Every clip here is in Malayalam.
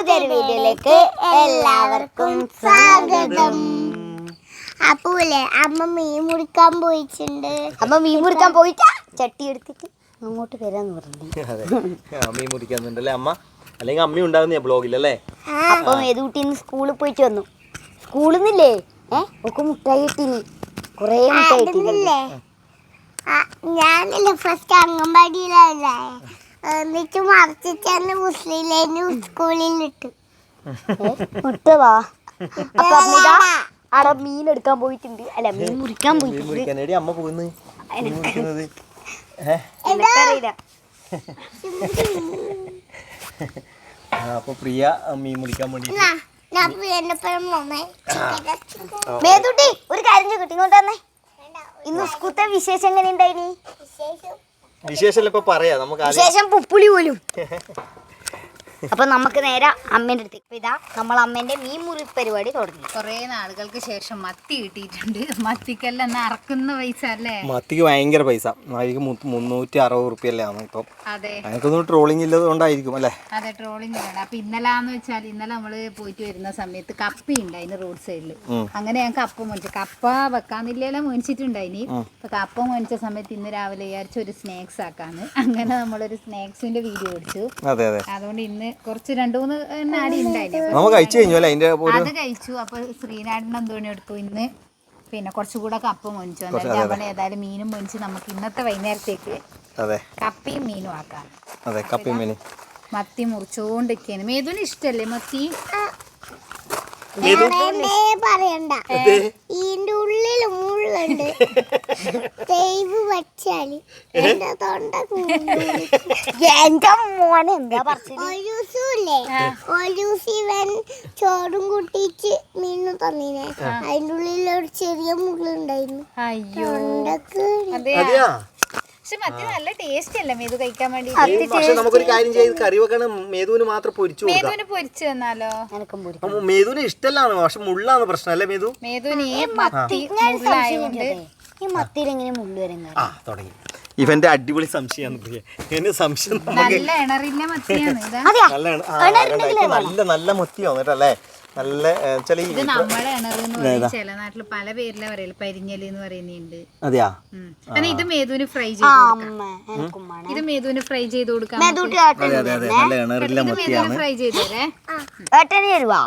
പുതിയൊരു വീഡിയോയിലേക്ക് എല്ലാവർക്കും സ്വാഗതം. അപ്പോലെ അമ്മ മീൻ മുറിക്കാൻ പോയിട്ടുണ്ട്. അമ്മ മീൻ മുറിക്കാൻ പോയിട്ടാ? ചട്ടി എടുത്തിട്ട് അങ്ങോട്ട് വരാന്ന് പറഞ്ഞു. അതെ. മുറിക്കാന്നുണ്ടല്ലേ അമ്മ? അല്ലെങ്കിൽ അമ്മ ഉണ്ടാകുന്ന ബ്ലോഗിലല്ലേ? അപ്പൊ ഏതുകൂട്ടി സ്കൂളിൽ പോയിട്ട് വന്നു. സ്കൂളിൽ നിന്നില്ലേ ഏ? ഒക്കെ മുട്ടായി കിട്ടീനി. കൊറേ മുട്ടായി കിട്ടീനി ആ, ഞാനല്ലേ ഫസ്റ്റ് അംഗൻവാടിയിലല്ലേ എന്നിട്ട് മറിച്ചിട്ട് മുസ്ലിം സ്കൂളിൽ ഇട്ടു ഇട്ടതാ അപ്പൊ അവിടെ മീൻ എടുക്കാൻ പോയിട്ടുണ്ട്. അല്ല മീൻ മുറിക്കാൻ പോയിട്ടുണ്ട്. അമ്മ പോകുന്നത് എനിക്കറിയില്ല അപ്പൊ പ്രിയ മീൻ മുറിക്കാൻ വേണ്ടി മേതൂട്ടി ഒരു കാര്യം കിട്ടി ഇങ്ങോട്ട് തന്നെ ഇന്ന് സ്കൂത്തെ വിശേഷം എങ്ങനെ ഉണ്ടായിനി വിശേഷം ഇപ്പൊ പറയാ? നമുക്ക് വിശേഷം പുപ്പുളി പോലും. അപ്പൊ നമുക്ക് നേരെ അമ്മേന്റെ അടുത്ത്. ഇപ്പൊ ഇതാ നമ്മൾ അമ്മേന്റെ മീൻ മുറി പരിപാടി തുടങ്ങി. കുറെ നാളുകൾക്ക് ശേഷം മത്തി കിട്ടിയിട്ടുണ്ട്. മത്തിക്കെല്ലാം അറക്കുന്ന പൈസ അല്ലേ? മത്തിക്ക് ഭയങ്കര പൈസ. മുന്നൂറ്റി അറുപത് റുപ്യല്ലേ ആണ് ഇപ്പൊ. അതെ. ട്രോളിംഗ് ഇല്ലത് കൊണ്ടായിരിക്കും അല്ലേ? അതെ ട്രോളിംഗ് ഇല്ലാണ്ട് അപ്പൊ ഇന്നലാന്ന് വെച്ചാൽ ഇന്നലെ നമ്മൾ പോയിട്ട് വരുന്ന സമയത്ത് കപ്പ ഉണ്ടായിന് റോഡ് സൈഡിൽ അങ്ങനെ ഞാൻ കപ്പ മേടിച്ചു. കപ്പ വെക്കാന്നില്ലല്ലോ മേടിച്ചിട്ടുണ്ടായിനി അപ്പൊ കപ്പ മേടിച്ച സമയത്ത് ഇന്ന് രാവിലെ വിചാരിച്ചു ഒരു സ്നാക്സ് ആക്കാന്ന്. അങ്ങനെ നമ്മളൊരു സ്നാക്സിന്റെ വീഡിയോ പിടിച്ചു അതെ. അതുകൊണ്ട് ഇന്ന് കുറച്ച് രണ്ടു മൂന്ന് അരി നമ്മൾ കഴിച്ചു കഴിഞ്ഞു അല്ലേ? അതിന്റെ അത് കഴിച്ചു. അപ്പൊ ശ്രീനാടിന് എന്തോണി എടുത്തു ഇന്ന്. പിന്നെ കുറച്ചുകൂടെ കപ്പ മൊഞ്ചു അവിടെ ഏതായാലും മീനും മേടിച്ച് നമുക്ക് ഇന്നത്തെ വൈകുന്നേരത്തേക്ക് അതെ. കപ്പയും മീനും ആക്കാം അതെ കപ്പയും മീനും. മത്തി മുറിച്ചോണ്ടിരിക്കാണ് മേതുവിന് ഇഷ്ടല്ലേ മത്തി? പറയണ്ട. ഇതിന്റെ ഉള്ളിൽ മുള്ളുണ്ട് ദൈവ് വച്ചാൽ എന്റെ തൊണ്ട എന്റെ മോനെ എന്താ ഇവൻ ചോറും കൂട്ടിച്ച് മീനും തന്നിനെ. അതിന്റെ ഉള്ളിൽ ഒരു ചെറിയ മുള്ളുണ്ടായിരുന്നു. അയ്യോ. തൊണ്ടക്ക് അതെ അതെയാ? പക്ഷെ മത്തി നല്ല ടേസ്റ്റ് അല്ലേ മേതു കഴിക്കാൻ വേണ്ടി പക്ഷെ നമുക്കൊരു കാര്യം ചെയ്ത് കറി വെക്കണ മേതുവിന് മാത്രം പൊരിച്ചു കൊടുക്കാം. മേതുവിന് പൊരിച്ചു തന്നാലോ? മേതുവിന് ഇഷ്ടല്ലാണ് പക്ഷെ മുള്ളാണ് പ്രശ്നം അല്ലേ മേതു? മേതുവിന് മത്തി ഈ മത്തിയിൽ എങ്ങനെ മുള്ളു വരുന്നത്? ആ തുടങ്ങി. ഇവന്റെ അടിപൊളി സംശയമാണ് പ്രിയ. എന്റെ സംശയം നല്ല ഇണറില്ല മത്തിയാണ്. ഇതാ. നല്ലതാണ് ആ, നല്ല നല്ല മത്തിയാണ് കേട്ടോ അല്ലേ നല്ല ചില ഇത് നമ്മുടെ ഇണറ് എന്ന് പറയും ചില നാട്ടിൽ പല പേരിലാ പറയൽ. പരിഞ്ഞലി എന്ന് പറയുന്നുണ്ട് അതെയാ? പിന്നെ ഇത് മേതുവിന് ഫ്രൈ ചെയ്ത് ഇത് മേതുവിന് ഫ്രൈ ചെയ്ത് കൊടുക്കാം ഇണറില്ല മത്തിയാണ്. ഫ്രൈ ചെയ്ത് തരേ. ഏട്ടന് തരുവാ?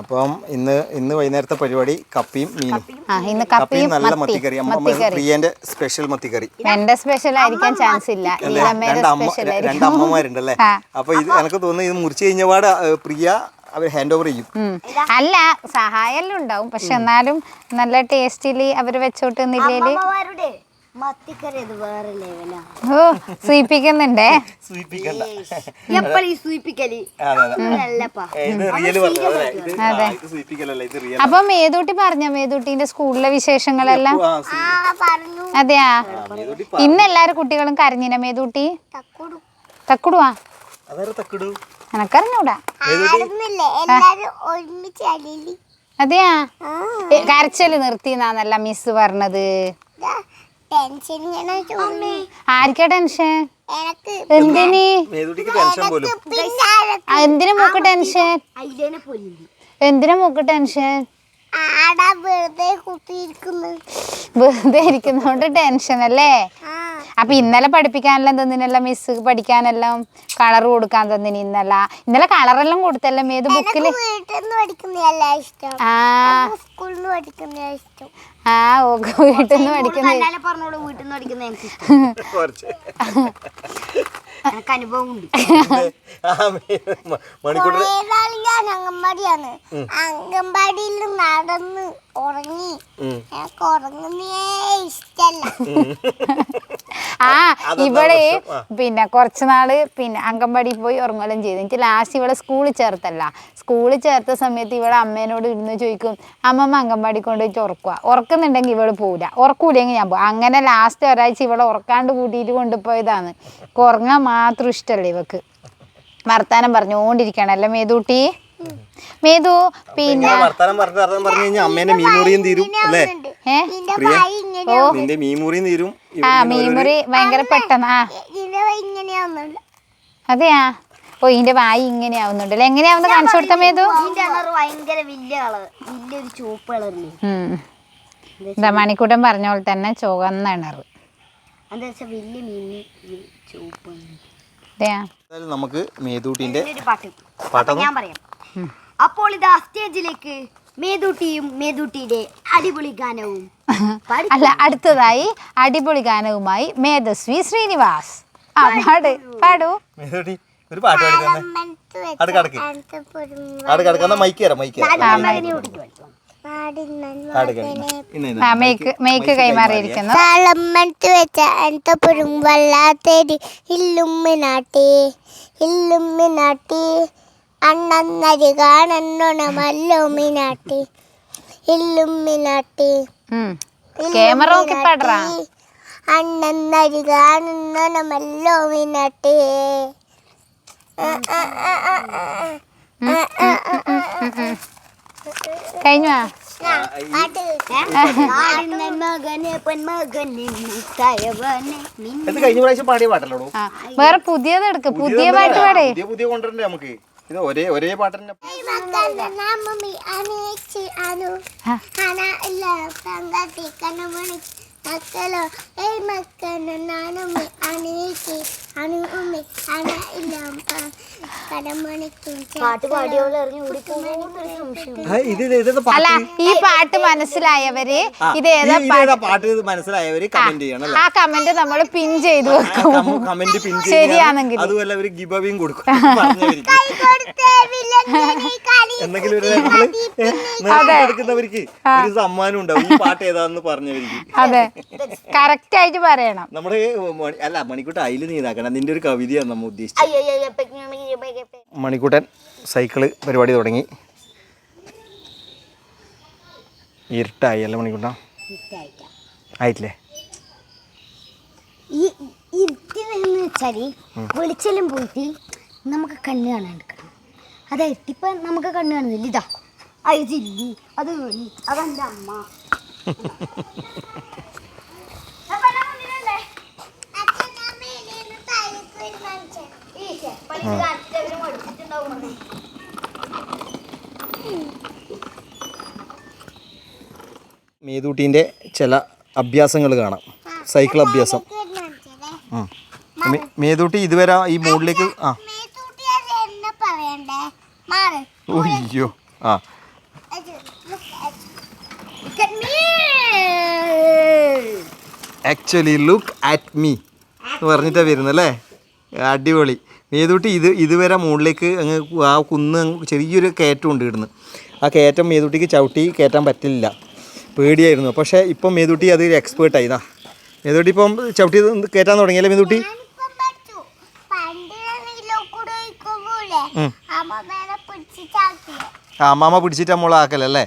അപ്പം ഇന്ന് ഇന്ന് വൈകുന്നേരത്തെ പരിപാടി കപ്പിയും മീനും. ആ ഇന്ന് കപ്പിയും നല്ല മത്തിക്കറി. അമ്മ പ്രിയന്റെ സ്പെഷ്യൽ മത്തിക്കറി. എന്റെ സ്പെഷ്യൽ ആയിരിക്കാൻ ചാൻസ് ഇല്ല. അല്ലേ? നീലമ്മയുടെ രണ്ട് സ്പെഷ്യൽ രണ്ട് ആയിരിക്കും. അമ്മമാരുണ്ടല്ലേ? ആ. അപ്പൊ ഇത് എനിക്ക് തോന്നുന്നു ഇത് മുറിച്ച് കഴിഞ്ഞ പാട് പ്രിയ അവർ ഹാൻഡ് ഓവർ ചെയ്യും. ഉം. അല്ല സഹായം ഉണ്ടാവും. പക്ഷെ എന്നാലും നല്ല ടേസ്റ്റിൽ അവർ വെച്ചോട്ട് നിലയിൽ അമ്മമാരുടെ ഓ സൂയിപ്പിക്കുന്നുണ്ടേ? അപ്പൊ മേതൂട്ടി പറഞ്ഞ? മേതൂട്ടിന്റെ സ്കൂളിലെ വിശേഷങ്ങളെല്ലാം? ആ പറഞ്ഞു. അതെയാ? ഇന്ന് എല്ലാരും കുട്ടികളും കരഞ്ഞിന മേതൂട്ടി? തക്കുടു. തക്കുടുവാ? എനക്കറിഞ്ഞൂടാ അതെയാ? കരച്ചിൽ നിർത്തിന്നാന്നല്ല മിസ് പറഞ്ഞത്. ടെൻഷൻ ഇങ്ങനെ തോന്നി ആർക്കാ ടെൻഷൻ? എനക്ക് എന്തിന്? ടെൻഷൻ പോലും. മൂക്ക് ടെൻഷൻ? എന്തിനാ മൂക്ക് ടെൻഷൻ? ആടാ വെറുതെ കുത്തിയിരിക്കുന്നു. വെറുതെ ഇരിക്കുന്നോണ്ട് ടെൻഷൻ അല്ലേ? ആ. അപ്പൊ ഇന്നലെ പഠിപ്പിക്കാനെല്ലാം തന്നിനല്ല മിസ് പഠിക്കാനെല്ലാം കളർ കൊടുക്കാൻ തന്നിന് ഇന്നല്ല ഇന്നലെ കളറെല്ലാം കൊടുത്തല്ലേ ഏത് ഇഷ്ടം. ആ. ഓക്കെ വീട്ടിൽ നിന്ന് പഠിക്കുന്നത് പറഞ്ഞോളൂ വീട്ടിൽ നിന്ന് പഠിക്കുന്ന എനിക്ക് ഇഷ്ടം. കുറച്ച്. എനിക്ക് അനുഭവം അംഗൻവാടിയാണ്. അംഗൻവാടിയിൽ നടന്ന് ഉറങ്ങി. എനിക്ക് ഉറങ്ങുന്നേ ഇഷ്ടല്ല. ആ ഇവിടെ പിന്നെ കുറച്ച് നാൾ പിന്നെ അംഗൻവാടി പോയി ഉറങ്ങലും ചെയ്തു. എനിക്ക് ലാസ്റ്റ് ഇവിടെ സ്കൂളിൽ ചേർത്തല്ല. സ്കൂളിൽ ചേർത്ത സമയത്ത് ഇവിടെ അമ്മേനോട് ഇരുന്ന് ചോദിക്കും അമ്മമ്മ അംഗൻവാടി വെച്ച് ഉറക്കുക ഉറക്കുന്നുണ്ടെങ്കിൽ ഇവൾ പോവില്ല. ഉറക്കൂലെങ്കിൽ ഞാൻ പോകും അങ്ങനെ ലാസ്റ്റ് ഒരാഴ്ച ഇവിടെ ഉറക്കാണ്ട് കൂട്ടിയിട്ട് കൊണ്ടുപോയതാണ്. ഉറങ്ങാൻ മാത്രം ഇഷ്ടമല്ലേ ഇവക്ക്. വർത്താനം പറഞ്ഞുകൊണ്ടിരിക്കണം അല്ലേ മേതൂട്ടി? മേതു പിന്നെ വർത്താനം പറഞ്ഞു പറഞ്ഞു കഴിഞ്ഞാൽ അമ്മേന്റെ മീമുറിയും തീരും അല്ലേ? ഓ. നിന്റെ മീമുറിയും തീരും. ആ മീമുറി ഭയങ്കര പെട്ടെന്ന് അതെയാ? ഓ ഇതിന്റെ വായി ഇങ്ങനെ ആവുന്നുണ്ട് അല്ലെ? എങ്ങനെയാവുന്ന കാണിച്ചു കൊടുത്താ മേതു? എന്താ മണിക്കൂട്ടൻ പറഞ്ഞ പോലെ തന്നെ ചുവന്ന ഇണറ്. നമുക്ക് മേതൂട്ടിന്റെ പാട്ടൊന്നും ഞാൻ പറയാം. അപ്പോൾ ഇതാ സ്റ്റേജിലേക്ക് മേതൂട്ടിയും മേതൂട്ടിയുടെ അടിപൊളി ഗാനവും പാടി അല്ല അടുത്തതായി അടിപൊളി ഗാനവുമായി മേധസ്വി ശ്രീനിവാസ്. ആ പാട്. പാടൂ മേതൂട്ടി ഒരു പാട്ട് പാടി തന്നെ. മനത്ത് വെച്ച അടുക്ക് അടുക്ക് അന്തപുരം അടുക്ക് അടുക്ക് എന്നാ മൈക്ക് തരാം മൈക്ക് വെച്ച അന്തപുരം വല്ലാത്തേരി ഇല്ലുമ്മിനാട്ടി ഇല്ലുമ്മിനാട്ടി. അണ്ണന്നരി കാണണ്ണുണമല്ലുമിനാട്ടി ഇല്ലുമിനാട്ടി. ക്യാമറ നോക്കി പാടറാ അണ്ണന്നരി കാണണ്ണുണമല്ലുമിനാട്ടി കഴിഞ്ഞോ? വേറെ പുതിയത് എടുക്ക പുതിയ പാട്ട് പാടേ. പുതിയ കൊണ്ടുവരണ്ടേ നമുക്ക്? ഇത് ഒരേ ഒരേ പാട്ട് തന്നെ മക്കളോ ഏ മക്കളോ അനേച്ചി അനുമ്മി അന പാട്ട് ഓടിപ്പോകുന്നൊരു സംശയം ഇത് ഇതേതാ അല്ല പാട്ട്? ഈ പാട്ട് മനസ്സിലായവര് ആ, ഇത് ഈ- ഏതാ ഇതേതാ പാട്ട്? ഇത് മനസ്സിലായവര് കമന്റ് ചെയ്യണം അല്ലേ? ആ കമന്റ് നമ്മൾ പിൻ ചെയ്തു വെക്കും. കമന്റ് പിൻ ശരിയാണെങ്കിൽ അതുപോലെ അവർ ഗിബവിയും കൊടുക്കും. പറഞ്ഞവർക്ക് എന്തെങ്കിലും ഒരു നമ്മൾ എടുക്കുന്നവർക്ക് ഒരു സമ്മാനം ഉണ്ടാവും. ഈ പാട്ട് ഏതാന്ന് പറഞ്ഞവർക്ക്. അതെ. കറക്റ്റ് ആയിട്ട് പറയണം. നമ്മുടെ മണി- അല്ല മണിക്കൂട്ടൻ അതിൽ നീതാക്കണം. നിന്റെ ഒരു കവിതയാണ് നമ്മൾ ഉദ്ദേശിച്ചത്. മണിക്കൂട്ടൻ സൈക്കിൾ പരിപാടി തുടങ്ങി. ഇരുട്ടായി അല്ല മണിക്കൂട്ട. ആയിട്ടില്ലേ? ഈ ഇരുട്ടിലെന്ന് വെച്ചാൽ വെളിച്ചെല്ലാം പോയിട്ട് നമുക്ക് കണ്ണ് കാണാണ്ട് അതെ ഇപ്പൊ നമുക്ക് കണ്ണു കാണുന്നില്ല. ഇതാ അയച്ചില്ലി അത് വേണി. അതെന്റെ അമ്മ. മേതൂട്ടിന്റെ ചില അഭ്യാസങ്ങൾ കാണാം. സൈക്കിൾ അഭ്യാസം. മേതൂട്ടി ഇതുവരെ ഈ മോഡിലേക്ക് ആ. അയ്യോ ആ Look at me. Actually look at me എന്ന് പറഞ്ഞിട്ടാണ് വരുന്നത് അല്ലേ? അടിപൊളി. മേതൂട്ടി ഇത് ഇതുവരെ മുകളിലേക്ക് അങ്ങ് ആ കുന്ന് ചെറിയൊരു കയറ്റം ഉണ്ട് ഇടുന്ന് ആ കയറ്റം മേതൂട്ടിക്ക് ചവിട്ടി കയറ്റാൻ പറ്റില്ല. പേടിയായിരുന്നു. പക്ഷേ ഇപ്പം മേതൂട്ടി അത് എക്സ്പേർട്ടായി ഇതാ മേതൂട്ടി ഇപ്പം ചവിട്ടി കയറ്റാൻ തുടങ്ങിയല്ലേ മേതൂട്ടി? ആ അമ്മാമ്മ പിടിച്ചിട്ട് അമ്മോളെ ആക്കലല്ലേ?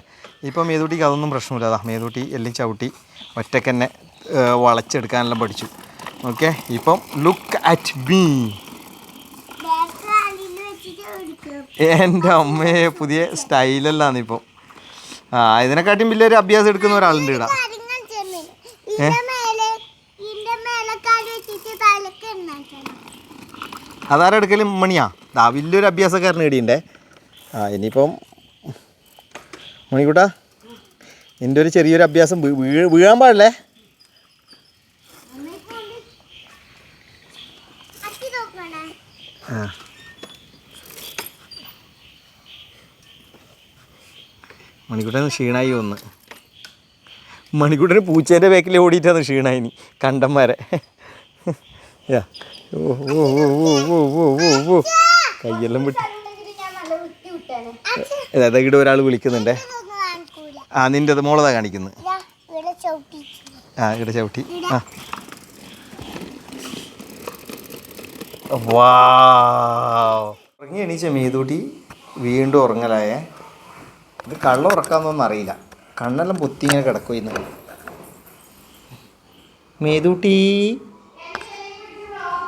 ഇപ്പം മേതൂട്ടിക്ക് അതൊന്നും പ്രശ്നമില്ല. അതാ മേതൂട്ടി എല്ലാം ചവിട്ടി ഒറ്റയ്ക്ക് തന്നെ വളച്ചെടുക്കാനെല്ലാം പഠിച്ചു. ഓക്കെ ഇപ്പം ലുക്ക് അറ്റ് മീ എന്റെ അമ്മയെ പുതിയ സ്റ്റൈലല്ലാന്ന് ഇപ്പം. ആ ഇതിനെക്കാട്ടിയും വലിയൊരു അഭ്യാസം എടുക്കുന്ന ഒരാളുണ്ട് ഇടാ അതാരെടുക്കലും മണിയാ? ദാ വലിയൊരു അഭ്യാസക്കാരൻ ഇടിയുണ്ടേ ആ ഇനിയിപ്പം മണിക്കൂട്ടാ എന്റെ ഒരു ചെറിയൊരു അഭ്യാസം വീഴാൻ പാടില്ലേ? ആ. ക്ഷീണായി ഒന്ന്. മണിക്കൂട്ടന് പൂച്ചേന്റെ ബാക്കിൽ ഓടിയിട്ടാണ് ക്ഷീണായി നീ കണ്ടന്മാരെ. ഓ ഓ ഓ ഓ ഓ ഓ ഓ ഓ. കയ്യെല്ലാം വിട്ട് അതായത് ഇവിടെ ഒരാൾ വിളിക്കുന്നുണ്ടേ. ആ നിന്റെ മോളതാ കാണിക്കുന്നത് ആ ഇവിടെ ചവിട്ടി. ആ. ഉറങ്ങി എണീച്ച മേതൂട്ടി വീണ്ടും ഉറങ്ങലായേ. ഇത് കള്ള ഉറക്കാന്നൊന്നും അറിയില്ല. കണ്ണെല്ലാം പൊത്തി ഇങ്ങനെ കിടക്കും ഇന്ന്. മേതൂട്ടി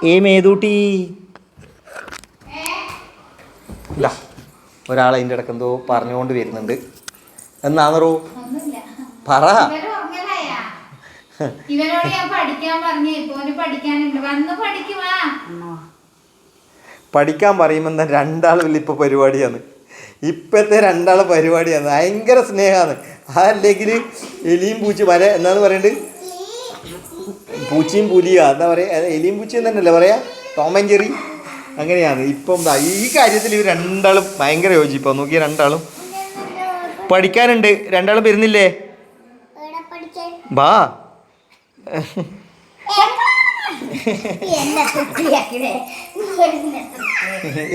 ഏ മേതൂട്ടി ഇല്ല ഒരാൾ അതിന്റെ ഇടയ്ക്ക് എന്തോ പറഞ്ഞുകൊണ്ട് വരുന്നുണ്ട്. എന്നാന്നറോ? പറ. ഇവനോട് ഞാൻ പഠിക്കാൻ പറഞ്ഞു ഇപ്പൊ പഠിക്കാനുണ്ട്. വന്ന് പഠിക്കുവാ പഠിക്കാൻ പറയുമ്പോൾ എന്താ രണ്ടാളും ഇപ്പോൾ പരിപാടിയാണ്. ഇപ്പോഴത്തെ രണ്ടാളെ പരിപാടിയാണ്. ഭയങ്കര സ്നേഹമാണ് അതല്ലെങ്കിൽ എലിയും പൂച്ച വര എന്നാന്ന് പറയണ്ട്? പൂച്ചയും പുലിയാ. എന്താ പറയുക എലിയും പൂച്ചയും തന്നെയല്ലേ പറയാ? Tom and Jerry? അങ്ങനെയാണ്. ഇപ്പം ഈ കാര്യത്തിൽ ഇവർ രണ്ടാളും ഭയങ്കര യോജിപ്പാണ് നോക്കിയ രണ്ടാളും. പഠിക്കാനുണ്ട്. രണ്ടാളും വരുന്നില്ലേ? ബാ.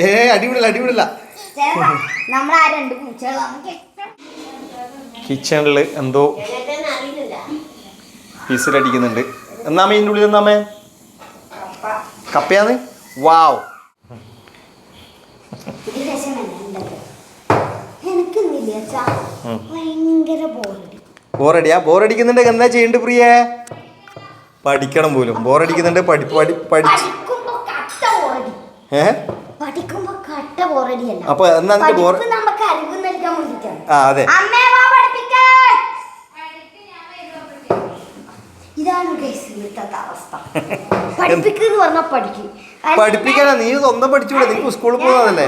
ഏ അടിപൊളിയല്ല അടിപൊളിയല്ല. കിച്ചണിൽ കിച്ചണിൽ എന്തോ വിസിലടിക്കുന്നുണ്ട്. എന്നാമേ ഇതിന്റെ ഉള്ളിൽ എന്നാമേ കപ്പയാന്ന് വാവ്. ഇത് രസമല്ല ഉണ്ടല്ലോ. എനിക്കൊന്നുമില്ല അച്ഛാ ഭയങ്കര ബോറടി ബോറടിയാ ബോറടിക്കുന്നുണ്ട്. എന്താ ചെയ്യണ്ടേ പ്രിയേ? പഠിക്കണം പോലും. ബോറടിക്കുന്നുണ്ട്. പഠി പഠി പഠിച്ച് ഏ? അപ്പൊ എന്നാ ബോർ ആ അതെ. ഇതാണ് അവസ്ഥ. പഠിപ്പിക്കുന്ന പറഞ്ഞാൽ പഠിക്കും. പഠിപ്പിക്കാനാ നീ സ്വന്തം പഠിച്ചൂടെ നീ സ്കൂളിൽ പോകുന്നതല്ലേ?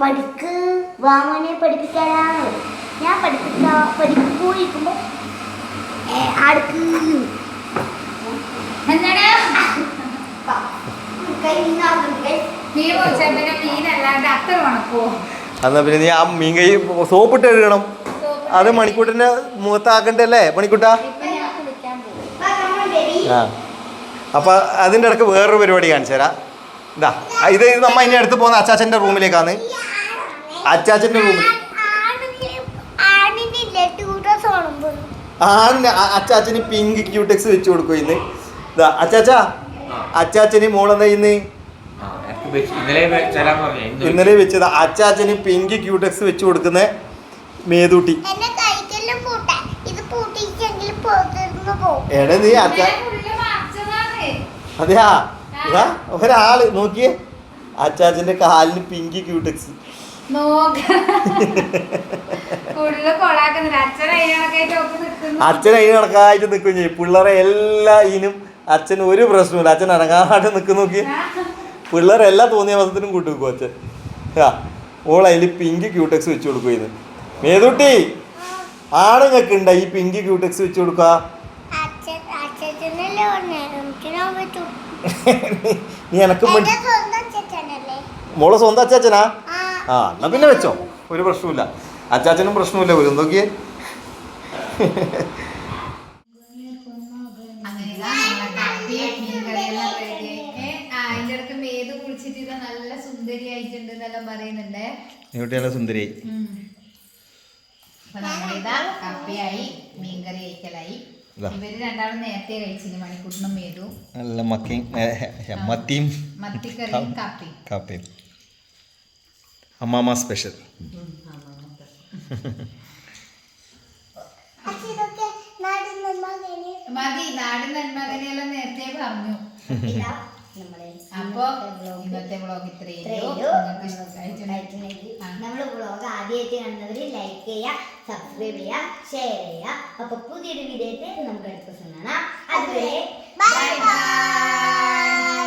പഠിക്ക് വാമനെ പഠിപ്പിക്കാനാണ്. ഞാൻ പഠിപ്പിക്കാ അടുക്ക് എന്നാ പിന്നെ നീ ആ മീൻ കൈ സോപ്പിട്ട് കഴുകണം. അത് മണിക്കൂട്ടിന്റെ മുഖത്താക്കണ്ടല്ലേ മണിക്കൂട്ടാ. ആ. അപ്പൊ അതിന്റെ ഇടയ്ക്ക് വേറൊരു പരിപാടി കാണിച്ചു തരാം. ഇതാ ഇത് ഇത് നമ്മ ഇനി അടുത്ത് പോകുന്ന അച്ചാച്ചന്റെ റൂമിലേക്കാണ്. അച്ചാച്ചന്റെ റൂമിൽ ആണിന് അച്ചാച്ചന് പിങ്ക് ക്യൂടെക്സ് വെച്ച് കൊടുക്കും ഇന്ന്. ഇതാ അച്ചാച്ചാ അച്ചാച്ചന് മോളെന്താ ഇന്ന് ആ, എനിക്ക് വെച്ച് ഇന്നലെ വെച്ചത്. അച്ചാച്ചന് പിങ്ക് ക്യൂടെക്സ് വെച്ച് കൊടുക്കുന്ന മേതൂട്ടി. എടാ നീ അച്ചാ അതെയാ? ഇതാ ഒരാൾ നോക്കിയേ. അച്ചാച്ചന്റെ കാലിന് പിങ്കി ക്യൂടെക്സ് അച്ഛൻ അതിന് നടക്കായിട്ട് നിൽക്കും ചെയ്യും. പിള്ളേരെ എല്ലാ ഇതിനും അച്ഛൻ ഒരു പ്രശ്നമില്ല അച്ഛൻ അനങ്ങാണ്ട് നിൽക്കും നോക്കി. പിള്ളേരെ എല്ലാ തോന്നിയ മാസത്തിനും കൂട്ടി വെക്കും അച്ഛൻ. ആ ഓൾ അതിൽ പിങ്ക് ക്യൂടെക്സ് വെച്ച് കൊടുക്കും ഇത് മേതുട്ടി ആണുങ്ങൾക്ക് ഉണ്ട ഈ പിങ്ക് ക്യൂടെക്സ് വെച്ച് കൊടുക്കുക? നീ എനക്ക് മോൾ സ്വന്തം അച്ചാച്ചനാ ആ. എന്നാ പിന്നെ വെച്ചോ. ഒരു പ്രശ്നമില്ല അച്ചാച്ചനും പ്രശ്നമില്ല ഒരു നോക്കിയേ. നല്ല സുന്ദരിയായിട്ടുണ്ട് എന്നെല്ലാം പറയുന്നുണ്ട്. കുട്ടികളെ സുന്ദരി ഉം. അപ്പൊ നമ്മളിതാ കപ്പയായി മീൻകറി കഴിക്കലായി ഇതാ. ഇവർ രണ്ടാളും നേരത്തെ കഴിച്ചിന് മണിക്കൂട്ടിനും മേതു നല്ല മക്കയും മത്തിയും. കപ്പയും അമ്മാമ സ്പെഷ്യൽ മതി നാടൻ നന്മകനെല്ലാം നേരത്തെ പറഞ്ഞു. അപ്പൊ ഇന്നത്തെ വ്ളോഗ് ഇത്രയും. നമ്മുടെ വ്ളോഗ് ആദ്യമായിട്ട് കാണുന്നവർ ലൈക്ക് ചെയ്യുക സബ്സ്ക്രൈബ് ചെയ്യുക ഷെയർ ചെയ്യുക. അപ്പൊ പുതിയൊരു വീഡിയോ നമുക്ക് അടുത്ത ദിവസം കാണാം. അതുവരെ ബൈ ബൈ